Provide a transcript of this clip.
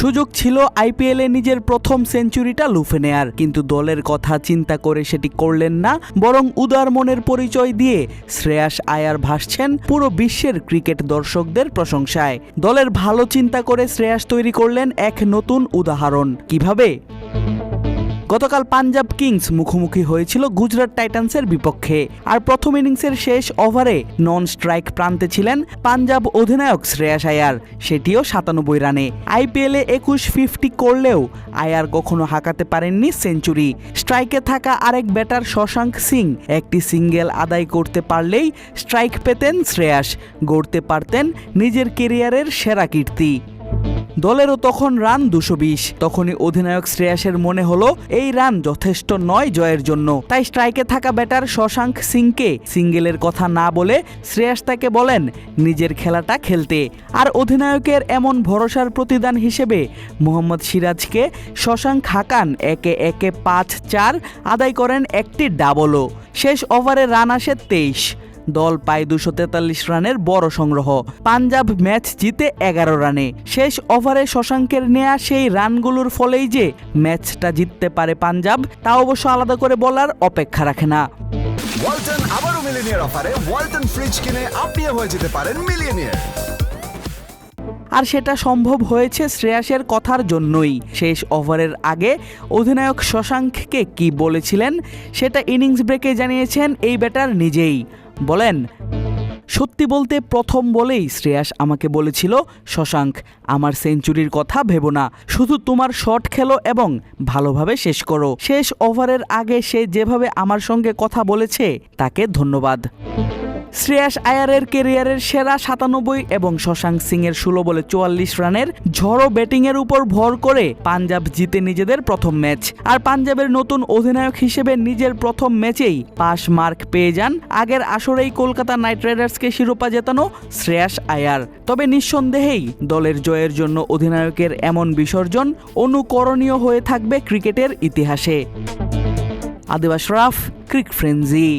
সুযোগ ছিল আইপিএলে নিজের প্রথম সেঞ্চুরিটা লুফে নেয়ার। কিন্তু দলের কথা চিন্তা করে সেটি করলেন না, বরং উদার মনের পরিচয় দিয়ে শ্রেয়াস আয়ার ভাসছেন পুরো বিশ্বের ক্রিকেট দর্শকদের প্রশংসায়। দলের ভালো চিন্তা করে শ্রেয়াস তৈরি করলেন এক নতুন উদাহরণ। কীভাবে? গতকাল পাঞ্জাব কিংস মুখোমুখি হয়েছিল গুজরাট টাইটান্সের বিপক্ষে। আর প্রথম ইনিংসের শেষ ওভারে নন স্ট্রাইক প্রান্তে ছিলেন পাঞ্জাব অধিনায়ক শ্রেয়াস আয়ার। সেটিও সাতানব্বই রানে। আইপিএলে একুশ ফিফটি করলেও আয়ার কখনো হাঁকাতে পারেননি সেঞ্চুরি। স্ট্রাইকে থাকা আরেক ব্যাটার শশাঙ্ক সিং একটি সিঙ্গেল আদায় করতে পারলেই স্ট্রাইক পেতেন শ্রেয়াস, গড়তে পারতেন নিজের কেরিয়ারের সেরা কীর্তি। দলেরও তখন রান দুশো বিশ। তখনই অধিনায়ক শ্রেয়াসের মনে হলো, এই রান যথেষ্ট নয় জয়ের জন্য। তাই স্ট্রাইকে থাকা ব্যাটার শশাঙ্ক সিংকে সিঙ্গেলের কথা না বলে শ্রেয়াস তাকে বলেন, নিজের খেলাটা খেলতে। আর অধিনায়কের এমন ভরসার প্রতিদান হিসেবে মোহাম্মদ সিরাজকে শশাঙ্ক হাকান একে একে পাঁচ চার, আদায় করেন একটি ডাবলও। শেষ ওভারে রান আসে তেইশ। দল পায় দুশো তেতাল্লিশ রানের বড় সংগ্রহ। পাঞ্জাব ম্যাচ জিতে এগারো রানে। শেষ ওভারে শশাঙ্কের নেয়া সেই রানগুলোর ফলেই যে ম্যাচটা জিততে পারে পাঞ্জাব তা অবশ্য আলাদা করে বলার অপেক্ষা রাখে না। ওয়ালটন আবারও মিলিনিয়ার অফারে। ওয়ালটন ফ্রিজ কিনে আপনিও হয়ে যেতে পারেন মিলিয়নিয়ার। আর সেটা সম্ভব হয়েছে শ্রেয়াসের কথার জন্যই। শেষ ওভারের আগে অধিনায়ক শশাঙ্ককে কি বলেছিলেন সেটা ইনিংস ব্রেকে জানিয়েছেন এই ব্যাটার নিজেই। বলেন। সত্যি বলতে প্রথম বলেই শ্রেয়াস আমাকে বলেছিল, শশাঙ্ক, আমার সেঞ্চুরির কথা ভেবো না। শুধু তোমার শট খেলো এবং ভালোভাবে শেষ করো। শেষ ওভারের আগে সে যেভাবে আমার সঙ্গে কথা বলেছে, তাকে ধন্যবাদ। শ্রেয়াস আয়ারের কেরিয়ারের সেরা সাতানব্বই এবং শশাঙ্ক সিং এর ষোলো বলে চুয়াল্লিশ রানের ঝড়ো ব্যাটিংয়ের উপর ভর করে পাঞ্জাব জিতে নিজেদের প্রথম ম্যাচ। আর পাঞ্জাবের নতুন অধিনায়ক হিসেবে নিজের প্রথম ম্যাচেই পাস মার্ক পেয়ে যান আগের আসরেই কলকাতা নাইট রাইডার্সকে শিরোপা জেতানো শ্রেয়াস আয়ার। তবে নিঃসন্দেহেই দলের জয়ের জন্য অধিনায়কের এমন বিসর্জন অনুকরণীয় হয়ে থাকবে ক্রিকেটের ইতিহাসে। আদিবাস রাফ, ক্রিক ফ্রেন্জি